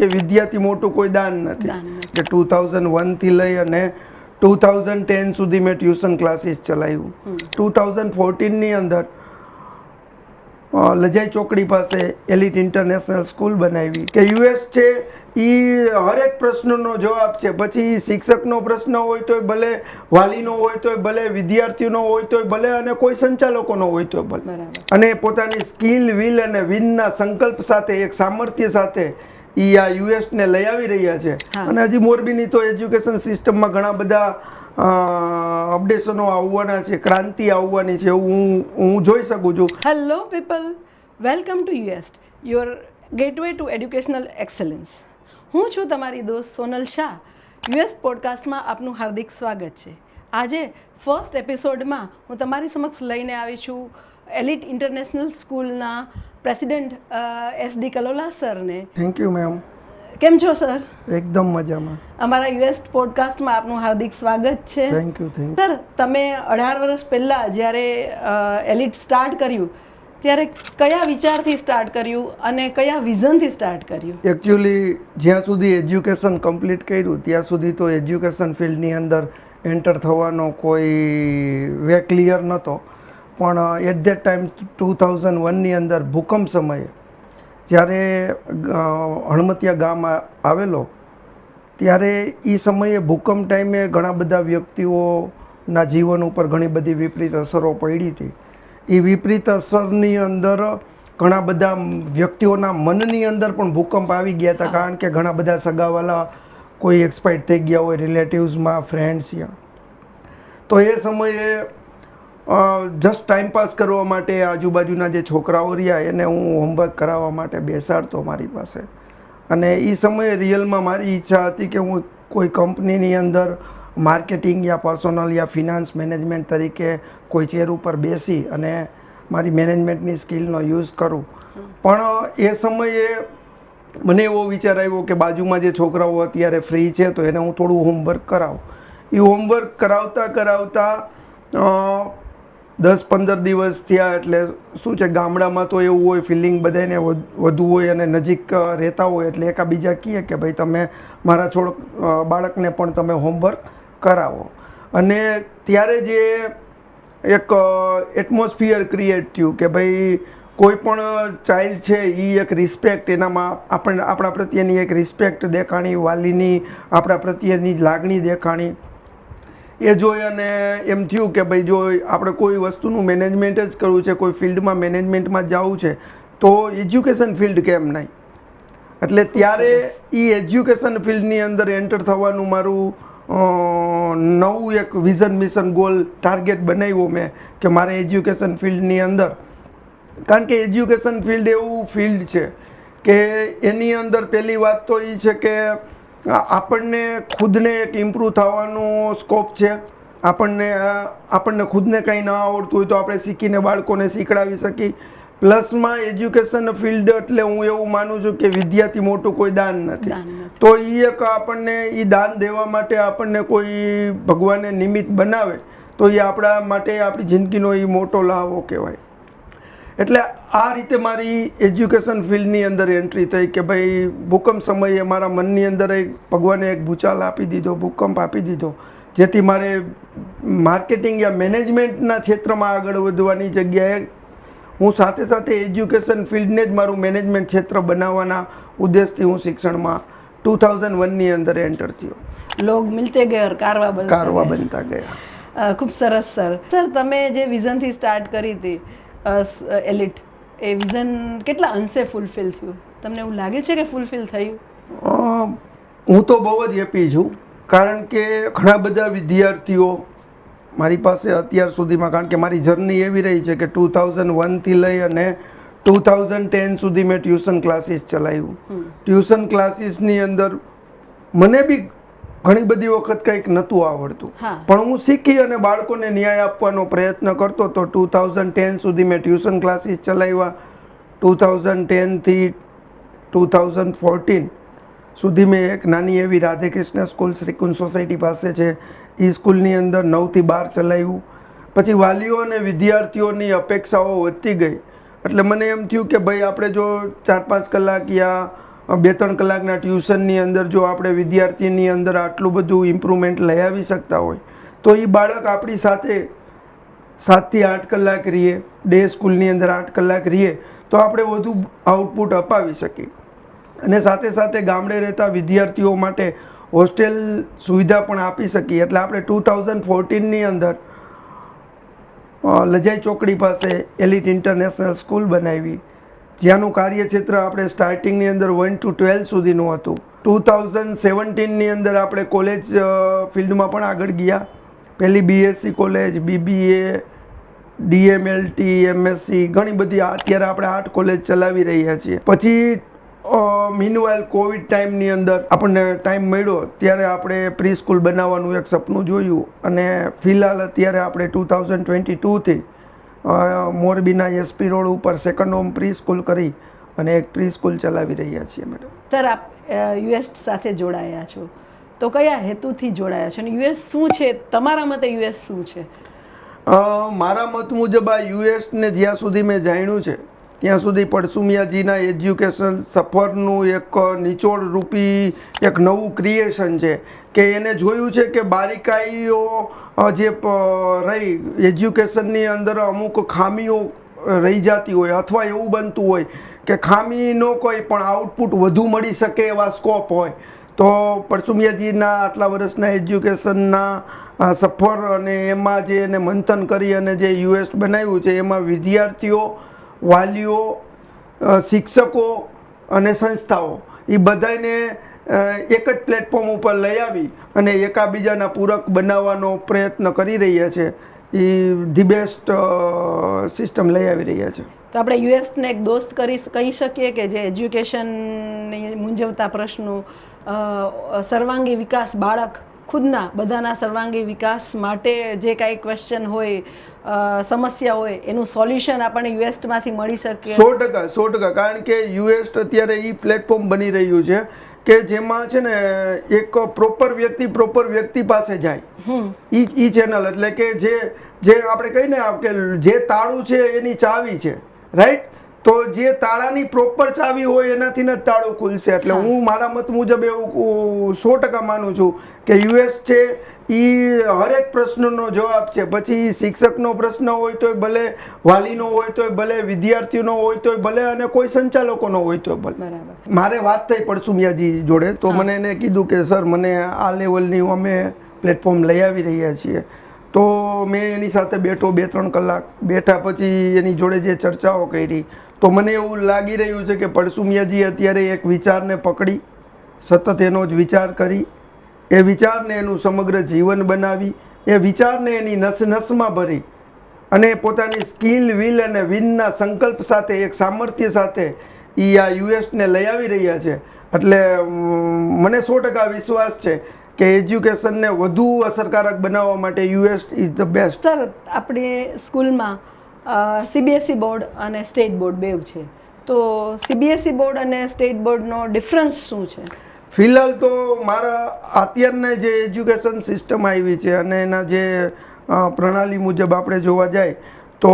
કે વિદ્યાથી મોટું કોઈ દાન નથી. કે ટુ થાઉઝન્ડ વનથી લઈ અને ટુ થાઉઝન્ડ ટેન સુધી મેં ટ્યુશન ક્લાસીસ ચલાવ્યું. ટુ થાઉઝન્ડ ફોર્ટીનની અંદર લજાઈ ચોકડી પાસે એલિટ ઇન્ટરનેશનલ સ્કૂલ બનાવી. કે યુએસ છે એ હરેક પ્રશ્નનો જવાબ છે. પછી શિક્ષકનો પ્રશ્ન હોય તોય ભલે વાલીનો હોય તોય ભલે વિદ્યાર્થીનો હોય તોય ભલે અને કોઈ સંચાલકોનો હોય તોય ભલે. અને પોતાની સ્કિલ વિલ અને વિનના સંકલ્પ સાથે એક સામર્થ્ય સાથે ઈ આ યુએસને લઈ આવી રહ્યા છે. અને હજી મોરબીની તો એજ્યુકેશન સિસ્ટમમાં ઘણા બધા અપડેશનો આવવાના છે ક્રાંતિ આવવાની છે હું હું જોઈ શકું છું. Hello people welcome to us your gateway to educational excellence હું છું તમારી દોસ્ત સોનલ શાહ. યુએસ પોડકાસ્ટમાં આપનું હાર્દિક સ્વાગત છે. આજે ફર્સ્ટ એપિસોડમાં હું તમારી સમક્ષ લઈને આવી છું. એલિટ ઇન્ટરનેશનલ સ્કૂલના પ્રેસિડેન્ટ એસ ડી કલોલા સરને. થેન્ક યુ મેમ કેમ છો સર? એકદમ મજામાં. અમારા યુએસ પોડકાસ્ટમાં આપનું હાર્દિક સ્વાગત છે. થેન્ક યુ થેન્ક સર તમે અઢાર વર્ષ પહેલાં જ્યારે એલિટ સ્ટાર્ટ કર્યું ત્યારે કયા વિચારથી સ્ટાર્ટ કર્યું અને કયા વિઝનથી સ્ટાર્ટ કર્યું? એકચ્યુઅલી જ્યાં સુધી એજ્યુકેશન કમ્પ્લીટ કર્યું ત્યાં સુધી તો એજ્યુકેશન ફિલ્ડની અંદર એન્ટર થવાનો કોઈ વે ક્લિયર નહોતો. પણ at that time two thousand વનની અંદર ભૂકંપ સમયે, જ્યારે હણમતિયા ગામ આવેલો, ત્યારે એ સમયે ભૂકંપ ટાઈમે ઘણા બધા વ્યક્તિઓના જીવન ઉપર ઘણી બધી વિપરીત અસરો પડી હતી. એ વિપરીત અસરની અંદર, ઘણા બધા વ્યક્તિઓના મનની અંદર પણ ભૂકંપ આવી ગયા હતા, કારણ કે ઘણા બધા સગાવાલા કોઈ એક્સપાયર્ડ થઈ ગયા હોય રિલેટિવ્સમાં ફ્રેન્ડ્સ યા તો એ સમયે જસ્ટ ટાઈમ પાસ કરવા માટે આજુબાજુના જે છોકરાઓ રહ્યા, એને હું હોમવર્ક કરાવવા માટે બેસાડતો મારી પાસે. અને એ સમયે રિયલમાં મારી ઈચ્છા હતી કે હું કોઈ કંપનીની અંદર માર્કેટિંગ યા પર્સોનલ યા ફિનાન્સ મેનેજમેન્ટ તરીકે કોઈ ચેર ઉપર બેસી અને મારી મેનેજમેન્ટની સ્કિલનો યુઝ કરું. પણ એ સમયે મને એવો વિચાર આવ્યો કે બાજુમાં જે છોકરાઓ અત્યારે ફ્રી છે, તો એને હું થોડું હોમવર્ક કરાવું. એ હોમવર્ક કરાવતા કરાવતા દસ પંદર દિવસ થયા એટલે શું છે, ગામડામાં તો એવું હોય ફિલિંગ બધાને વધુ હોય અને નજીક રહેતા હોય એટલે એકાબીજા કહે કે ભાઈ તમે મારા છોડ બાળકને પણ તમે હોમવર્ક કરાવો. અને ત્યારે જે એક એટમોસ્ફિયર ક્રિએટ થયું કે ભાઈ કોઈ પણ ચાઇલ્ડ છે એ એક રિસ્પેક્ટ એનામાં આપણને આપણા પ્રત્યેની એક રિસ્પેક્ટ દેખાણી, વાલીની આપણા પ્રત્યેની લાગણી દેખાણી. એ જોઈ અને એમ થયું કે ભાઈ જો આપણે કોઈ વસ્તુનું મેનેજમેન્ટ જ કરવું છે કોઈ ફિલ્ડમાં મેનેજમેન્ટમાં જવું છે તો એજ્યુકેશન ફિલ્ડ કેમ નહીં? એટલે ત્યારે એ એજ્યુકેશન ફિલ્ડની અંદર એન્ટર થવાનું મારું નવું એક વિઝન મિશન ગોલ ટાર્ગેટ બનાવ્યો મેં કે મારે એજ્યુકેશન ફિલ્ડની અંદર. કારણ કે એજ્યુકેશન ફિલ્ડ એવું ફિલ્ડ છે કે એની અંદર પહેલી વાત તો એ છે કે આપણને ખુદને એક ઇમ્પ્રૂવ થવાનો સ્કોપ છે. આપણને આપણને ખુદને કંઈ ન આવડતું હોય તો આપણે શીખીને બાળકોને શીખડાવી શકીએ. પ્લસમાં એજ્યુકેશન ફિલ્ડ એટલે હું એવું માનું છું કે વિદ્યાથી મોટું કોઈ દાન નથી. તો એ એક આપણને એ દાન દેવા માટે આપણને કોઈ ભગવાને નિમિત્ત બનાવે તો એ આપણા માટે આપણી જિંદગીનો એ મોટો લાવો કહેવાય. એટલે આ રીતે મારી એજ્યુકેશન ફિલ્ડની અંદર એન્ટ્રી થઈ કે ભાઈ ભૂકંપ સમયે મારા મનની અંદર એક ભગવાને એક ભૂચાલ આપી દીધો ભૂકંપ આપી દીધો. જેથી મારે માર્કેટિંગ યા મેનેજમેન્ટના ક્ષેત્રમાં આગળ વધવાની જગ્યાએ હું સાથે સાથે એજ્યુકેશન ફિલ્ડને જ મારું મેનેજમેન્ટ ક્ષેત્ર બનાવવાના ઉદ્દેશથી હું શિક્ષણમાં ટુ થાઉઝન્ડ વનની અંદર એન્ટર થયો. લોગ મિલતે ગયે કારવા કારવા બનતા ગયા. ખૂબ સરસ સર. સર તમે જે વિઝનથી સ્ટાર્ટ કરી હતી એલિટ. એ વિઝન કેટલા અંશે ફૂલફિલ થયું? તમને એવું લાગે છે કે ફૂલફિલ થયું? હું તો બહુ જ હેપી છું કારણ કે ઘણા બધા વિદ્યાર્થીઓ મારી પાસે અત્યાર સુધીમાં કારણ કે મારી જર્ની એવી રહી છે કે ટુ થાઉઝન્ડ વનથી લઈ અને ટુ થાઉઝન્ડ ટેન સુધી મેં ટ્યુશન ક્લાસીસ ચલાવ્યું. ટ્યુશન ક્લાસીસની અંદર મને બી ઘણી બધી વખત કંઈક નહોતું આવડતું. પણ હું શીખી અને બાળકોને ન્યાય આપવાનો પ્રયત્ન કરતો તો ટુ થાઉઝન્ડ ટેન સુધી મેં ટ્યુશન ક્લાસીસ ચલાવ્યા. ટુ થાઉઝન્ડ ટેનથી ટુ થાઉઝન્ડ ફોર્ટીન સુધી મેં એક નાની એવી રાધેકૃષ્ણ સ્કૂલ શ્રીકુંજ સોસાયટી પાસે છે. એ સ્કૂલની અંદર નવથી બાર ચલાવ્યું. પછી વાલીઓ અને વિદ્યાર્થીઓની અપેક્ષાઓ વધતી ગઈ. એટલે મને એમ થયું કે ભાઈ આપણે જો ચાર પાંચ કલાક યા બે ત્રણ કલાકના ટ્યુશનની અંદર જો આપણે વિદ્યાર્થીની અંદર આટલું બધું ઇમ્પ્રુવમેન્ટ લઈ આવી શકતા હોય, તો એ બાળક આપણી સાથે સાતથી આઠ કલાક રહીએ, ડે સ્કૂલની અંદર આઠ કલાક રહીએ, તો આપણે વધુ આઉટપુટ અપાવી શકીએ. અને સાથે સાથે ગામડે રહેતા વિદ્યાર્થીઓ માટે હોસ્ટેલ સુવિધા પણ આપી શકીએ. એટલે આપણે ટુ થાઉઝન્ડ ફોર્ટીનની અંદર લજાઈ ચોકડી પાસે એલિટ ઇન્ટરનેશનલ સ્કૂલ બનાવી. જ્યાંનું કાર્યક્ષેત્ર આપણે સ્ટાર્ટિંગની અંદર વન ટુ ટ્વેલ્વ સુધીનું હતું. ટુ થાઉઝન્ડ સેવન્ટીનની અંદર આપણે કોલેજ ફિલ્ડમાં પણ આગળ ગયા. પહેલી BSc college BBA DMLT MSc ઘણી બધી અત્યારે આપણે આર્ટ કોલેજ ચલાવી રહ્યા છીએ. પછી મીનવાઇલ કોવિડ ટાઈમની અંદર આપણને ટાઈમ મળ્યો. ત્યારે આપણે પ્રી સ્કૂલ બનાવવાનું એક સપનું જોયું. અને ફિલહાલ અત્યારે આપણે ટુ થાઉઝન્ડ ટ્વેન્ટી ટુથી મોરબીના એસપી રોડ ઉપર સેકન્ડ હોમ પ્રી સ્કૂલ કરી અને એક પ્રી સ્કૂલ ચલાવી રહ્યા છીએ મેડમ સર આપ યુએસ સાથે જોડાયા છો. તો કયા હેતુથી જોડાયા છો? અને યુએસ શું છે? તમારા મતે યુએસ શું છે? મારા મત મુજબ આ યુએસને જ્યાં સુધી મેં જાણ્યું છે ત્યાં સુધી પડસુમિયાજીના એજ્યુકેશન સફરનું એક નિચોડ રૂપી એક નવું ક્રિએશન છે કે એને જોયું છે કે બારીકાઈઓ જે રહી એજ્યુકેશનની અંદર અમુક ખામીઓ રહી જતી હોય અથવા એવું બનતું હોય કે ખામીનો કોઈ પણ આઉટપુટ વધુ મળી શકે એવા સ્કોપ હોય, તો પરસુમિયાજીના આટલા વર્ષના એજ્યુકેશનના સફર અને એમાં જે એને મંથન કરી અને જે યુએસ બનાવ્યું છે, એમાં વિદ્યાર્થીઓ વાલીઓ શિક્ષકો અને સંસ્થાઓ એ બધાને એક જ પ્લેટફોર્મ ઉપર લઈ આવી અને એકાબીજાના પૂરક બનાવવાનો પ્રયત્ન કરી રહ્યા છે. એ ધી બેસ્ટ સિસ્ટમ લઈ આવી રહ્યા છે. તો આપણે યુએસને એક દોસ્ત કરી કહી શકીએ કે જે એજ્યુકેશનની મૂંઝવતા પ્રશ્નો સર્વાંગી વિકાસ બાળક ખુદના બધાના સર્વાંગી વિકાસ માટે જે કાંઈ ક્વેશ્ચન હોય સમસ્યા હોય એનું સોલ્યુશન આપણને યુએસમાંથી મળી શકે. સો ટકા સો ટકા. કારણ કે યુએસ અત્યારે એ પ્લેટફોર્મ બની રહ્યું છે કે જેમાં છે ને એક પ્રોપર વ્યક્તિ પ્રોપર વ્યક્તિ પાસે જાય. હમ. ઈ ઈ ચેનલ એટલે કે જે જે આપણે કહીને ને કે જે તાળું છે એની ચાવી છે રાઈટ તો જે તાળાની પ્રોપર ચાવી હોય એનાથી જ તાળું ખુલશે. એટલે હું. મારા મત મુજબ એવું સો ટકા માનું છું કે યુએસ છે એ હરેક પ્રશ્નનો જવાબ છે. પછી શિક્ષકનો પ્રશ્ન હોય તોય ભલે વાલીનો હોય તોય ભલે વિદ્યાર્થીનો હોય તોય ભલે અને કોઈ સંચાલકોનો હોય તોય ભલે. મારે વાત થઈ પડસુમિયાજી જોડે તો મને એને કીધું કે સર મને આ લેવલની અમે પ્લેટફોર્મ લઈ આવી રહ્યા છીએ. તો મેં એની સાથે બેઠો બે ત્રણ કલાક બેઠા પછી એની જોડે જે ચર્ચાઓ કરી તો મને એવું લાગી રહ્યું છે કે પડસુમિયાજી અત્યારે એક વિચારને પકડી સતત એનો જ વિચાર કરી એ વિચારને એનું સમગ્ર જીવન બનાવી, એ વિચારને એની નસ નસમાં ભરી અને પોતાની સ્કિલ, વિલ અને વિનના સંકલ્પ સાથે, એક સામર્થ્ય સાથે એ આ યુએસને લઈ આવી રહ્યા છે. એટલે મને સો ટકા વિશ્વાસ છે કે એજ્યુકેશનને વધુ અસરકારક બનાવવા માટે us is the best. Sir, આપણે સ્કૂલમાં સીબીએસઈ બોર્ડ અને સ્ટેટ બોર્ડ બેવ છે. તો સીબીએસઈ બોર્ડ અને સ્ટેટ બોર્ડનો ડિફરન્સ શું છે? ફિલહાલ તો મારા અત્યારના જે એજ્યુકેશન સિસ્ટમ આવી છે અને એના જે પ્રણાલી મુજબ આપણે જોવા જાય તો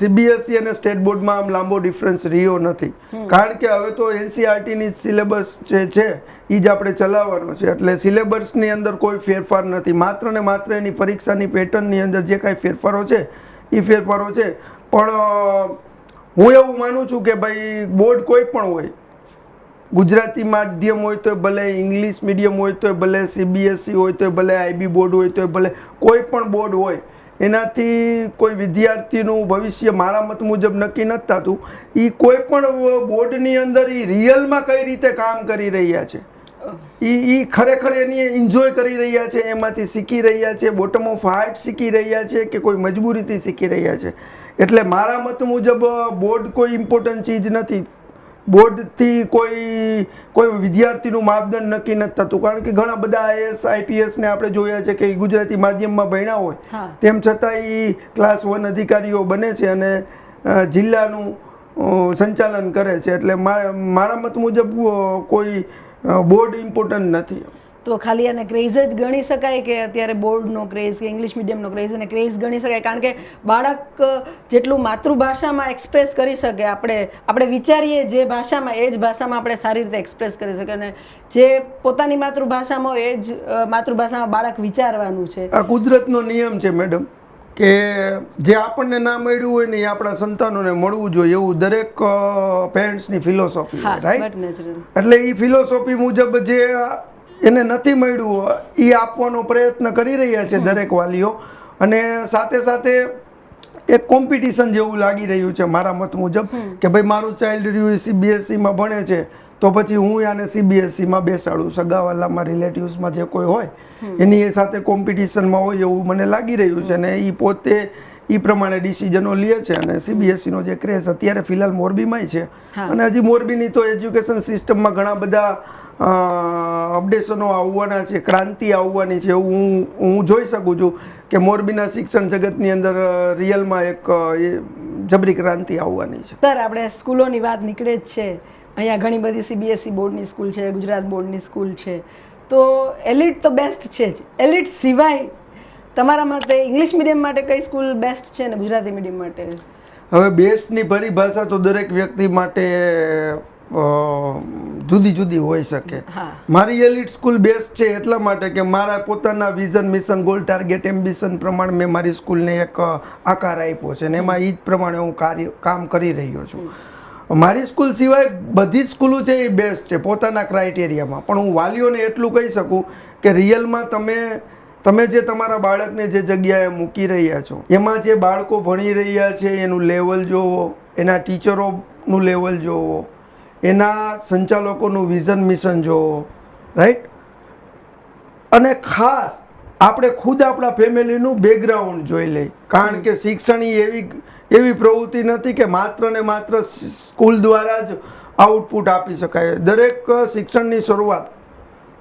સીબીએસઈ અને સ્ટેટ બોર્ડમાં આમ લાંબો ડિફરન્સ રહ્યો નથી. કારણ કે હવે તો એનસીઆરટીની સિલેબસ જે છે એ જ આપણે ચલાવવાનો છે. એટલે સિલેબસની અંદર કોઈ ફેરફાર નથી. માત્ર ને માત્ર એની પરીક્ષાની પેટર્નની અંદર જે કાંઈ ફેરફારો છે એ ફેરફારો છે. પણ હું એવું માનું છું કે ભાઈ બોર્ડ કોઈ પણ હોય ગુજરાતી માધ્યમ હોય તો ભલે, ઇંગ્લિશ મીડિયમ હોય તો ભલે સીબીએસઈ હોય તો ભલે આઈબી બોર્ડ હોય તો ભલે, કોઈ પણ બોર્ડ હોય, એનાથી કોઈ વિદ્યાર્થીનું ભવિષ્ય મારા મત મુજબ નક્કી નથી થતું. એ કોઈ પણ બોર્ડની અંદર એ રિયલમાં કઈ રીતે કામ કરી રહ્યા છે? એ એ ખરેખર એની એન્જોય કરી રહ્યા છે, એમાંથી શીખી રહ્યા છે બોટમ ઓફ હાર્ટ શીખી રહ્યા છે કે કોઈ મજબૂરીથી શીખી રહ્યા છે? એટલે મારા મત મુજબ બોર્ડ કોઈ ઇમ્પોર્ટન્ટ ચીજ નથી. બોર્ડથી કોઈ કોઈ વિદ્યાર્થીનું માપદંડ નક્કી નથી થતું. કારણ કે ઘણા બધા આઈએસ આઈપીએસને આપણે જોયા છે કે ગુજરાતી માધ્યમમાં ભણ્યા હોય. તેમ છતાં એ ક્લાસ વન અધિકારીઓ બને છે અને જિલ્લાનું સંચાલન કરે છે. એટલે મારા મત મુજબ કોઈ બોર્ડ ઇમ્પોર્ટન્ટ નથી. તો ખાલી એને ક્રેઝ જ ગણી શકાય કે અત્યારે બોર્ડનો ક્રેઝ કે ઇંગ્લિશ મીડિયમનો ક્રેઝ એને ક્રેઝ ગણી શકાય? કારણ કે બાળક જેટલું માતૃભાષામાં એક્સપ્રેસ કરી શકે આપણે આપણે વિચારીએ જે ભાષામાં એ જ ભાષામાં આપણે સારી રીતે એક્સપ્રેસ કરી શકીએ અને જે પોતાની માતૃભાષામાં એ જ માતૃભાષામાં બાળક વિચારવાનું છે. આ કુદરતનો નિયમ છે મેડમ કે જે આપણને ના મળ્યું હોય ને એ આપણા સંતાનોને મળવું જોઈએ એવું દરેક પેરેન્ટ્સની ફિલોસોફી રાઈટ એટલે એ ફિલોસોફી મુજબ જે એને નથી મળ્યું એ આપવાનો પ્રયત્ન કરી રહ્યા છે દરેક વાલીઓ. અને સાથે સાથે એક કોમ્પિટિશન જેવું લાગી રહ્યું છે મારા મત મુજબ કે ભાઈ મારું ચાઇલ્ડ રહ્યું સીબીએસસીમાં ભણે છે તો પછી હું આને સીબીએસસીમાં બેસાડું. સગાવાલામાં રિલેટિવ્સમાં જે કોઈ હોય એની સાથે કોમ્પિટિશનમાં હોય એવું મને લાગી રહ્યું છે અને એ પોતે એ પ્રમાણે ડિસિઝનો લે છે અને સીબીએસસીનો જે ક્રેઝ અત્યારે ફિલહાલ મોરબીમાંય છે. અને હજી મોરબીની તો એજ્યુકેશન સિસ્ટમમાં ઘણા બધા અપડેશનો આવવાના છે ક્રાંતિ આવવાની છે એવું હું હું જોઈ શકું છું કે મોરબીના શિક્ષણ જગતની અંદર રિયલમાં એક જબરી ક્રાંતિ આવવાની છે. સર આપણે સ્કૂલોની વાત નીકળે જ છે. અહીંયા ઘણી બધી સીબીએસઈ બોર્ડની સ્કૂલ છે ગુજરાત બોર્ડની સ્કૂલ છે. તો એલિટ તો બેસ્ટ છે જ. એલિટ સિવાય તમારા મતે ઇંગ્લિશ મીડિયમ માટે કઈ સ્કૂલ બેસ્ટ છે ને ગુજરાતી મીડિયમ માટે? હવે બેસ્ટની પરિભાષા તો દરેક વ્યક્તિ માટે જુદી જુદી હોઈ શકે. મારી એલિટ સ્કૂલ બેસ્ટ છે એટલા માટે કે મારા પોતાના vision mission goal target ambition પ્રમાણે મેં મારી સ્કૂલને એક આકાર આપ્યો છે અને એમાં એ જ પ્રમાણે હું કાર્ય કામ કરી રહ્યો છું. મારી સ્કૂલ સિવાય બધી જ સ્કૂલો છે એ બેસ્ટ છે પોતાના ક્રાઇટેરિયામાં. પણ હું વાલીઓને એટલું કહી શકું કે રિયલમાં તમે તમે જે તમારા બાળકને જે જગ્યાએ મૂકી રહ્યા છો એમાં જે બાળકો ભણી રહ્યા છે એનું લેવલ જોવો એના ટીચરોનું લેવલ જોવો એના સંચાલકોનું વિઝન મિશન જોવો રાઈટ અને ખાસ આપણે ખુદ આપણા ફેમિલીનું બેકગ્રાઉન્ડ જોઈ લઈ કારણ કે શિક્ષણ એવી એવી પ્રવૃત્તિ નથી કે માત્ર ને માત્ર સ્કૂલ દ્વારા જ આઉટપુટ આપી શકાય. દરેક શિક્ષણની શરૂઆત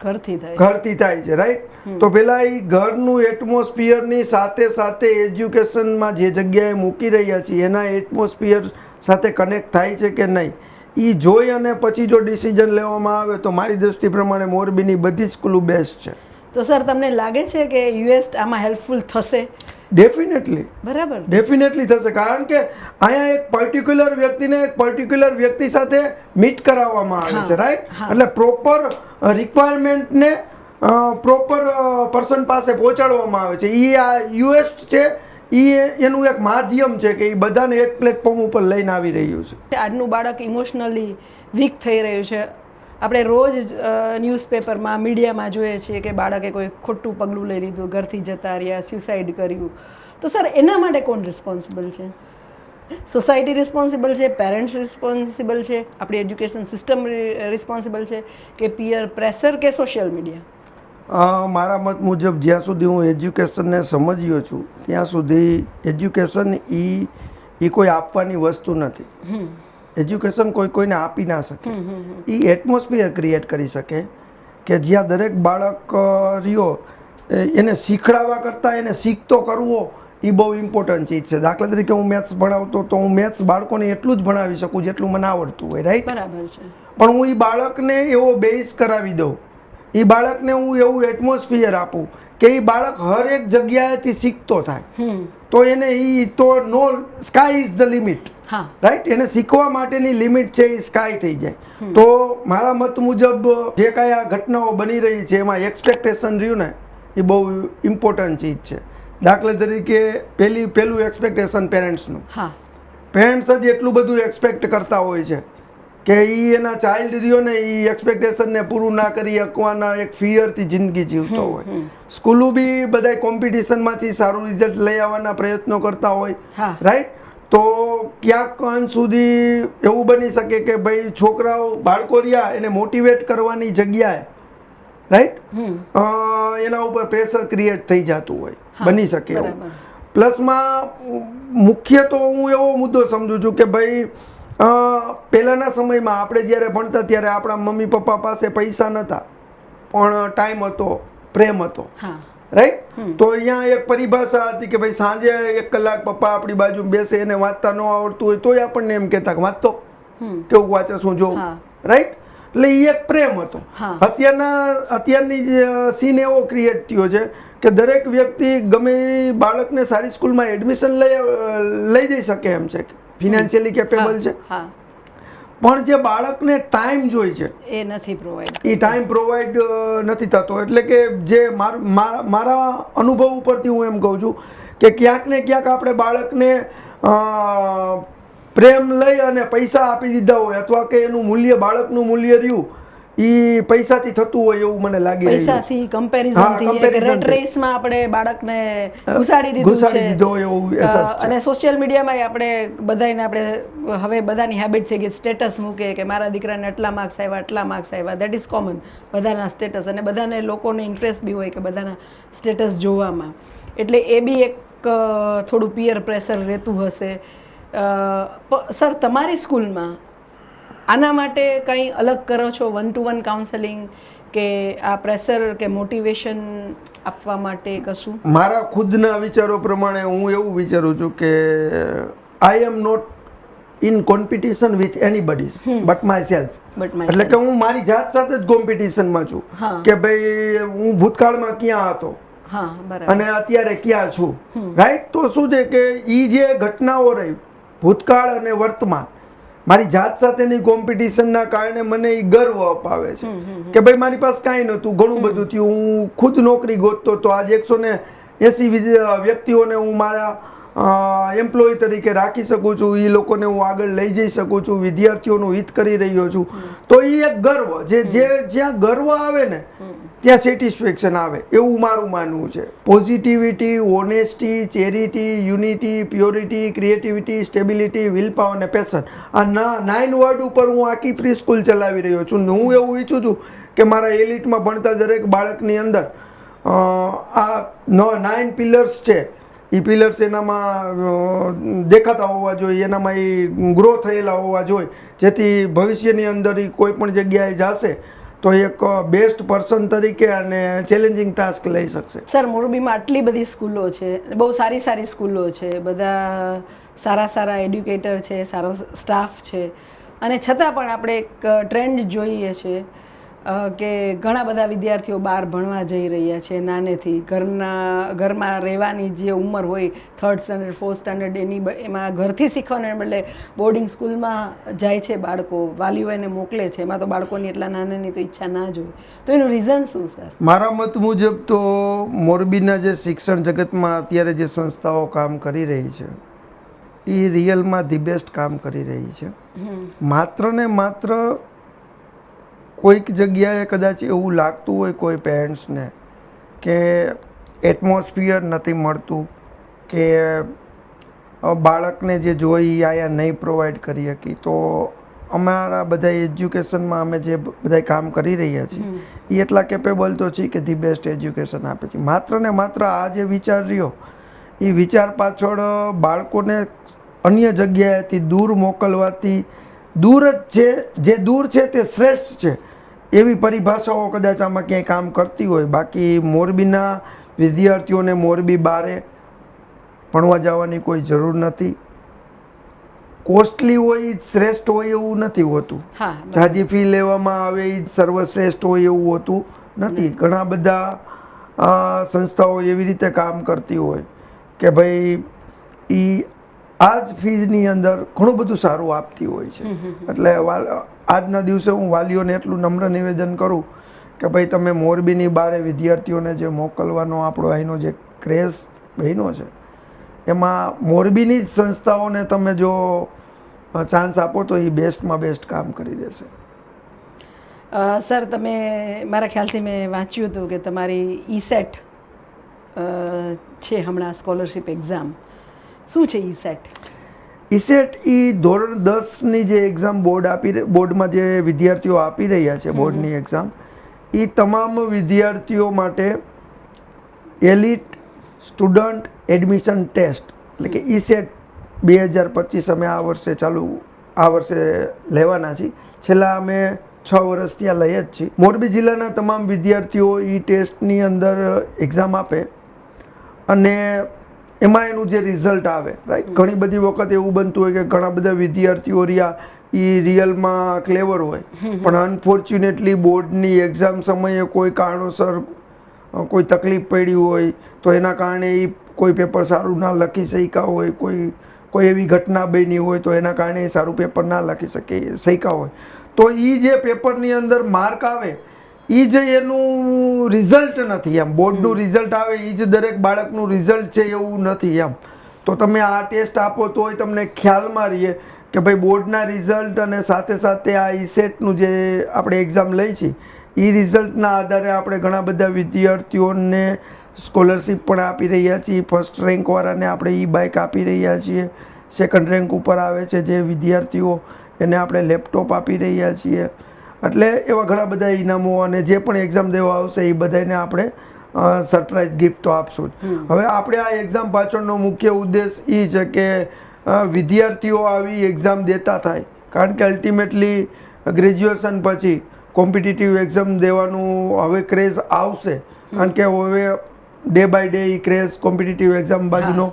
ઘરથી થાય ઘરથી થાય છે રાઈટ તો પેલા એ ઘરનું એટમોસ્ફિયરની સાથે સાથે એજ્યુકેશનમાં જે જગ્યાએ મૂકી રહ્યા છીએ એના એટમોસ્ફિયર સાથે કનેક્ટ થાય છે કે નહીં? એ જોઈ અને પછી જો ડિસિઝન લેવામાં આવે તો મારી દ્રષ્ટિ પ્રમાણે મોરબીની બધી સ્કૂલો બેસ્ટ છે. તો સર તમને લાગે છે કે યુએસ આમાં હેલ્પફુલ થશે? ડેફિનેટલી બરાબર. ડેફિનેટલી થશે. કારણ કે અહીંયા એક પર્ટિક્યુલર વ્યક્તિને એક પર્ટિક્યુલર વ્યક્તિ સાથે મીટ કરાવવામાં આવે છે રાઈટ. એટલે પ્રોપર રિક્વાયરમેન્ટને પ્રોપર પર્સન પાસે પહોંચાડવામાં આવે છે. એ આ યુએસ છે એ એનું એક માધ્યમ છે કે એ બધાને એક પ્લેટફોર્મ ઉપર લઈને આવી રહ્યું છે. આજનું બાળક ઇમોશનલી વીક થઈ રહ્યું છે. આપણે રોજ ન્યૂઝપેપરમાં મીડિયામાં જોઈએ છીએ કે બાળકે કોઈ ખોટું પગલું લઈ લીધું, ઘરથી જતા રહ્યા સ્યુસાઇડ કર્યું. તો સર, એના માટે કોણ રિસ્પોન્સિબલ છે? સોસાયટી રિસ્પોન્સિબલ છે? પેરેન્ટ્સ રિસ્પોન્સિબલ છે? આપણી એજ્યુકેશન સિસ્ટમ રિસ્પોન્સિબલ છે? કે પિયર પ્રેશર કે સોશિયલ મીડિયા મારા મત મુજબ જ્યાં સુધી હું એજ્યુકેશનને સમજ્યો છું ત્યાં સુધી એજ્યુકેશન એ એ કોઈ આપવાની વસ્તુ નથી. એજ્યુકેશન કોઈ કોઈને આપી ના શકે. એ એટમોસ્ફિયર ક્રિએટ કરી શકે કે જ્યાં દરેક બાળક રહ્યો એને શીખડાવવા કરતાં એને શીખતો કરવો એ બહુ ઇમ્પોર્ટન્ટ ચીજ છે. દાખલા તરીકે હું મેથ્સ ભણાવતો તો હું મેથ્સ બાળકોને એટલું જ ભણાવી શકું જેટલું મને આવડતું હોય રાઈટ બરાબર છે. પણ હું એ બાળકને એવો બેઝ કરાવી દઉં એ બાળકને હું એવું એટમોસ્ફિયર આપું કે એ બાળક હર એક જગ્યાએથી શીખતો થાય. તો એને એ તો no sky is the limit right એને શીખવા માટેની લિમિટ છે એ સ્કાય થઈ જાય. તો મારા મત મુજબ જે કાંઈ આ ઘટનાઓ બની રહી છે એમાં એક્સપેક્ટેશન રહ્યું ને એ બહુ ઇમ્પોર્ટન્ટ ચીજ છે. દાખલા તરીકે પહેલી પહેલું એક્સપેક્ટેશન પેરેન્ટ્સનું પેરેન્ટ્સ જ એટલું બધું એક્સપેક્ટ કરતા હોય છે. કે એ એના ચાઇલ્ડ રહ્યો ને એ એક્સપેક્ટેશનને પૂરું ના કરી શકવાના એક ફિયરથી જિંદગી જીવતો હોય. સ્કૂલો બી બધા કોમ્પિટિશનમાંથી સારું રિઝલ્ટ લઈ આવવાના પ્રયત્નો કરતા હોય. રાઈટ તો ક્યાંક અંશ સુધી એવું બની શકે કે ભાઈ છોકરાઓ બાળકો રહ્યા એને મોટિવેટ કરવાની જગ્યાએ. રાઈટ એના ઉપર પ્રેશર ક્રિએટ થઈ જતું હોય. બની શકે એવું. પ્લસમાં મુખ્ય તો હું એવો મુદ્દો સમજુ છું કે ભાઈ પહેલાંના સમયમાં આપણે જ્યારે ભણતા ત્યારે આપણા મમ્મી પપ્પા પાસે પૈસા નહોતા પણ ટાઈમ હતો પ્રેમ હતો. રાઈટ તો અહીંયા એક પરિભાષા હતી કે ભાઈ સાંજે એક કલાક પપ્પા આપણી બાજુ બેસે એને વાંચતા ન આવડતું હોય તોય આપણને એમ કહેતા કે વાંચતો. કેવું વાંચે શું જોવું રાઈટ એટલે એ એક પ્રેમ હતો. અત્યારના અત્યારની જે સીન એવો ક્રિએટ થયો છે કે દરેક વ્યક્તિ ગમે બાળકને સારી સ્કૂલમાં એડમિશન લઈ લઈ જઈ શકે એમ છે. ફિનાન્શિયલી કેપેબલ છે. હા પણ જે બાળકને ટાઈમ જોઈએ છે એ નથી પ્રોવાઈડ એ ટાઈમ પ્રોવાઈડ નથી થતો. એટલે કે જે મારા અનુભવ ઉપરથી હું એમ કહું છું કે ક્યાંક ને ક્યાંક આપણે બાળકને પ્રેમ લઈ અને પૈસા આપી દીધા હોય અથવા કે એનું મૂલ્ય બાળકનું મૂલ્ય રહ્યું એ પૈસાથી થતું હોય એવું મને લાગી રહ્યું. પૈસાથી કમ્પેરિઝનથી રેટ. રેસમાં આપણે બાળકને ઘુસાડી દીધું છે. દીધો એવું. અને સોશિયલ મીડિયામાં આપણે બધાને આપણે હવે બધાની હેબિટ થઈ ગઈ સ્ટેટસ મૂકે કે મારા દીકરાને આટલા માર્ક્સ આવ્યા આટલા માર્ક્સ આવ્યા ધેટ ઇઝ કોમન બધાના સ્ટેટસ અને બધાને લોકોને ઇન્ટરેસ્ટ બી હોય કે બધાના સ્ટેટસ જોવામાં. એટલે એ બી એક થોડું પિયર પ્રેશર રહેતું હશે. સર તમારી સ્કૂલમાં આના માટે કંઈ અલગ કરો છો? વન ટુ વન કાઉન્સેલિંગ કે આ પ્રેશર કે મોટિવેશન આપવા માટે કશું? મારા ખુદના વિચારો પ્રમાણે હું એવું વિચારું છું કે I am not in competition with anybody's but myself એટલે કે હું મારી જાત સાથે જ કોમ્પિટિશનમાં છું કે ભાઈ હું ભૂતકાળમાં ક્યાં હતો? અને અત્યારે ક્યાં છું? રાઈટ તો શું છે કે એ જે ઘટનાઓ રહી ભૂતકાળ અને વર્તમાન મારી જાત સાથેની કોમ્પિટિશનના કારણે મને એ ગર્વ અપાવે છે. કે ભાઈ મારી પાસે કાંઈ નહોતું ઘણું બધું થયું. હું ખુદ નોકરી ગોતતો તો આજે એકસો ને એસી વ્યક્તિઓને હું મારા એમ્પ્લોય તરીકે રાખી શકું છું. એ લોકોને હું આગળ લઈ જઈ શકું છું. વિદ્યાર્થીઓનું હિત કરી રહ્યો છું. તો એ એક ગર્વ જે જે જ્યાં ગર્વ આવે ને ત્યાં સેટિસ્ફેક્શન આવે. એવું મારું માનવું છે. Positivity honesty charity unity purity creativity stability will power અને પેશન આ નાઇન વર્ડ ઉપર હું આખી પ્રી સ્કૂલ ચલાવી રહ્યો છું. ને હું એવું ઈચ્છું છું કે મારા એલિટમાં ભણતા દરેક બાળકની અંદર આ નાઇન પિલર્સ છે. એ પિલર્સ એનામાં દેખાતા હોવા જોઈએ એનામાં એ ગ્રો થયેલા હોવા જોઈએ. જેથી ભવિષ્યની અંદર એ કોઈ પણ જગ્યાએ જશે તો એક બેસ્ટ પર્સન તરીકે અને ચેલેન્જિંગ ટાસ્ક લઈ શકશે. સર મોરબીમાં આટલી બધી સ્કૂલો છે બહુ સારી સારી સ્કૂલો છે બધા સારા સારા એડ્યુકેટર છે સારો સ્ટાફ છે. અને છતાં પણ આપણે એક ટ્રેન્ડ જોઈએ છે. અ, કે ઘણા બધા વિદ્યાર્થીઓ બહાર ભણવા જઈ રહ્યા છે નાનેથી. ઘરના ઘરમાં રહેવાની જે ઉંમર હોય થર્ડ સ્ટાન્ડર્ડ ફોર્થ સ્ટાન્ડર્ડ એની એમાં ઘરથી શીખવાને બદલે બોર્ડિંગ સ્કૂલમાં જાય છે બાળકો. વાલીઓ એને મોકલે છે. એમાં તો બાળકોની એટલા નાનાની તો ઈચ્છા ના જ હોય. તો એનું રીઝન શું સર મારા મત મુજબ તો મોરબીના જે શિક્ષણ જગતમાં અત્યારે જે સંસ્થાઓ કામ કરી રહી છે એ રિયલમાં ધી બેસ્ટ કામ કરી રહી છે. માત્ર ને માત્ર કોઈક જગ્યાએ કદાચ એવું લાગતું હોય કોઈ પેરેન્ટ્સને કે એટમોસ્ફિયર નથી મળતું કે બાળકને જે જોઈ આયા નહીં પ્રોવાઈડ કરી શકી તો અમારા બધા એજ્યુકેશનમાં અમે જે બધા કામ કરી રહ્યા છીએ એ એટલા કેપેબલ તો છે કે ધી બેસ્ટ એજ્યુકેશન આપે છે. માત્ર ને માત્ર આ જે વિચાર રહ્યો એ વિચાર પાછળ બાળકોને અન્ય જગ્યાએથી દૂર મોકલવાથી દૂર જ છે જે દૂર છે તે શ્રેષ્ઠ છે. એવી પરિભાષાઓ કદાચ આમાં ક્યાંય કામ કરતી હોય. બાકી મોરબીના વિદ્યાર્થીઓને મોરબી બારે ભણવા જવાની કોઈ જરૂર નથી. કોસ્ટલી હોય જ શ્રેષ્ઠ હોય એવું નથી હોતું. જાજી ફી લેવામાં આવે એ જ સર્વશ્રેષ્ઠ હોય એવું હોતું નથી. ઘણા બધા સંસ્થાઓ એવી રીતે કામ કરતી હોય કે ભાઈ એ આ જ ફીઝની અંદર ઘણું બધું સારું આપતી હોય છે. એટલે આજના દિવસે હું વાલીઓને એટલું નમ્ર નિવેદન કરું કે ભાઈ તમે મોરબીની બારે વિદ્યાર્થીઓને જે મોકલવાનો આપણો અહીંનો જે ક્રેઝ બન્યો છે એમાં મોરબીની જ સંસ્થાઓને તમે જો ચાન્સ આપો તો એ બેસ્ટમાં બેસ્ટ કામ કરી દેશે. સર તમે મારા ખ્યાલથી મેં વાંચ્યું હતું કે તમારી ઈસેટ સેટ છે હમણાં સ્કોલરશિપ એક્ઝામ શું છે ઈ સેટ ઇસેટ એ ધોરણ દસની જે એક્ઝામ બોર્ડ આપી બોર્ડમાં જે વિદ્યાર્થીઓ આપી રહ્યા છે બોર્ડની એક્ઝામ એ તમામ વિદ્યાર્થીઓ માટે એલિટ સ્ટુડન્ટ એડમિશન ટેસ્ટ એટલે કે ઈસેટ બે હજાર પચીસ અમે આ વર્ષે ચાલુ આ વર્ષે લેવાના છીએ. છેલ્લા અમે છ વર્ષ ત્યાં લઈએ જ છીએ. મોરબી જિલ્લાના તમામ વિદ્યાર્થીઓ એ ટેસ્ટની અંદર એક્ઝામ આપે અને એમાં એનું જે રિઝલ્ટ આવે રાઈટ ઘણી બધી વખત એવું બનતું હોય કે ઘણા બધા વિદ્યાર્થીઓ રહ્યા એ રિયલમાં ક્લેવર હોય. પણ અનફોર્ચ્યુનેટલી બોર્ડની એક્ઝામ સમયે કોઈ કારણોસર કોઈ તકલીફ પડી હોય તો એના કારણે એ કોઈ પેપર સારું ના લખી શક્યા હોય કોઈ કોઈ એવી ઘટના બની હોય તો એના કારણે એ સારું પેપર ના લખી શકે શક્યા હોય. તો એ જે પેપરની અંદર માર્ક આવે એ જ એનું રિઝલ્ટ નથી એમ. બોર્ડનું રિઝલ્ટ આવે એ જ દરેક બાળકનું રિઝલ્ટ છે એવું નથી એમ. તો તમે આ ટેસ્ટ આપો તોય તમને ખ્યાલમાં રહીએ કે ભાઈ બોર્ડના રિઝલ્ટ અને સાથે સાથે આ ઈસેટનું જે આપણે એક્ઝામ લઈ છીએ એ રિઝલ્ટના આધારે આપણે ઘણા બધા વિદ્યાર્થીઓને સ્કોલરશિપ પણ આપી રહ્યા છીએ. ફર્સ્ટ રેન્કવાળાને આપણે ઈ બાઇક આપી રહ્યા છીએ. સેકન્ડ રેન્ક ઉપર આવે છે જે વિદ્યાર્થીઓ એને આપણે લેપટોપ આપી રહ્યા છીએ. એટલે એવા ઘણા બધા ઇનામો અને જે પણ એક્ઝામ દેવા આવશે એ બધાને આપણે સરપ્રાઇઝ ગિફ્ટ તો આપશું જ. હવે આપણે આ એક્ઝામ પાછળનો મુખ્ય ઉદ્દેશ એ છે કે વિદ્યાર્થીઓ આવી એક્ઝામ દેતા થાય. કારણ કે અલ્ટિમેટલી ગ્રેજ્યુએશન પછી કોમ્પિટિટિવ એક્ઝામ દેવાનું હવે ક્રેઝ આવશે. કારણ કે હવે ડે બાય ડે એ ક્રેઝ કોમ્પિટિટિવ એક્ઝામ બાજુનો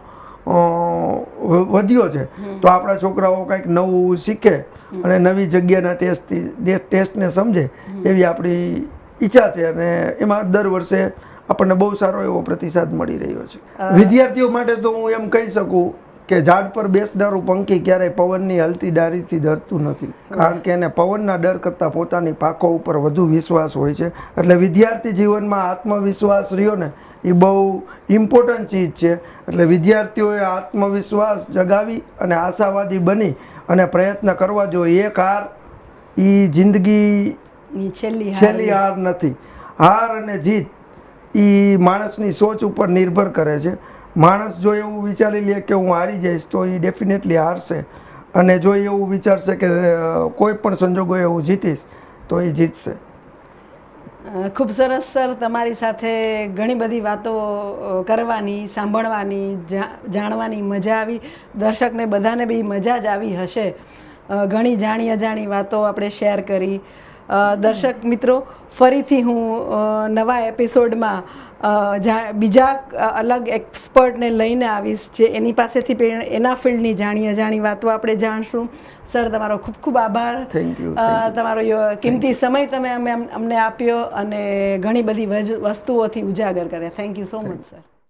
વધ્યો છે. તો આપણા છોકરાઓ કંઈક નવું શીખે. અને નવી જગ્યાના ટેસ્ટથી ટેસ્ટને સમજે એવી આપણી ઈચ્છા છે અને એમાં દર વર્ષે આપણને બહુ સારો એવો પ્રતિસાદ મળી રહ્યો છે. વિદ્યાર્થીઓ માટે તો હું એમ કહી શકું કે ઝાડ પર બેસનારું પંખી ક્યારેય પવનની હલતી ડારીથી ડરતું નથી. કારણ કે એને પવનના ડર કરતાં પોતાની પાકો ઉપર વધુ વિશ્વાસ હોય છે. એટલે વિદ્યાર્થી જીવનમાં આત્મવિશ્વાસ રહ્યો ને એ બહુ ઇમ્પોર્ટન્ટ ચીજ છે. એટલે વિદ્યાર્થીઓએ આત્મવિશ્વાસ જગાવી અને આશાવાદી બની અને પ્રયત્ન કરવા જોઈએ. એક હાર એ જિંદગી છેલ્લી હાર. નથી. હાર અને જીત એ માણસની સોચ ઉપર નિર્ભર કરે છે. માણસ જો એવું વિચારી લે કે હું હારી જઈશ તો એ ડેફિનેટલી હારશે. અને જો એવું વિચારશે કે કોઈ પણ સંજોગોએ હું જીતીશ તો એ જીતશે. ખૂબ સરસ, સર, તમારી સાથે ઘણી બધી વાતો કરવાની, સાંભળવાની જાણવાની મજા આવી. દર્શકને બધાને બી મજા જ આવી હશે. ઘણી જાણી અજાણી વાતો આપણે શેર કરી. દર્શક મિત્રો ફરીથી હું નવા એપિસોડમાં બીજા અલગ એક્સપર્ટને લઈને આવીશ જે એની પાસેથી એના ફિલ્ડની જાણી અજાણી વાતો આપણે જાણશું. સર તમારો ખૂબ ખૂબ આભાર. Thank you. તમારો કિંમતી સમય તમે અમે અમને આપ્યો અને ઘણી બધી વસ્તુઓથી ઉજાગર કર્યા. Thank you so much sir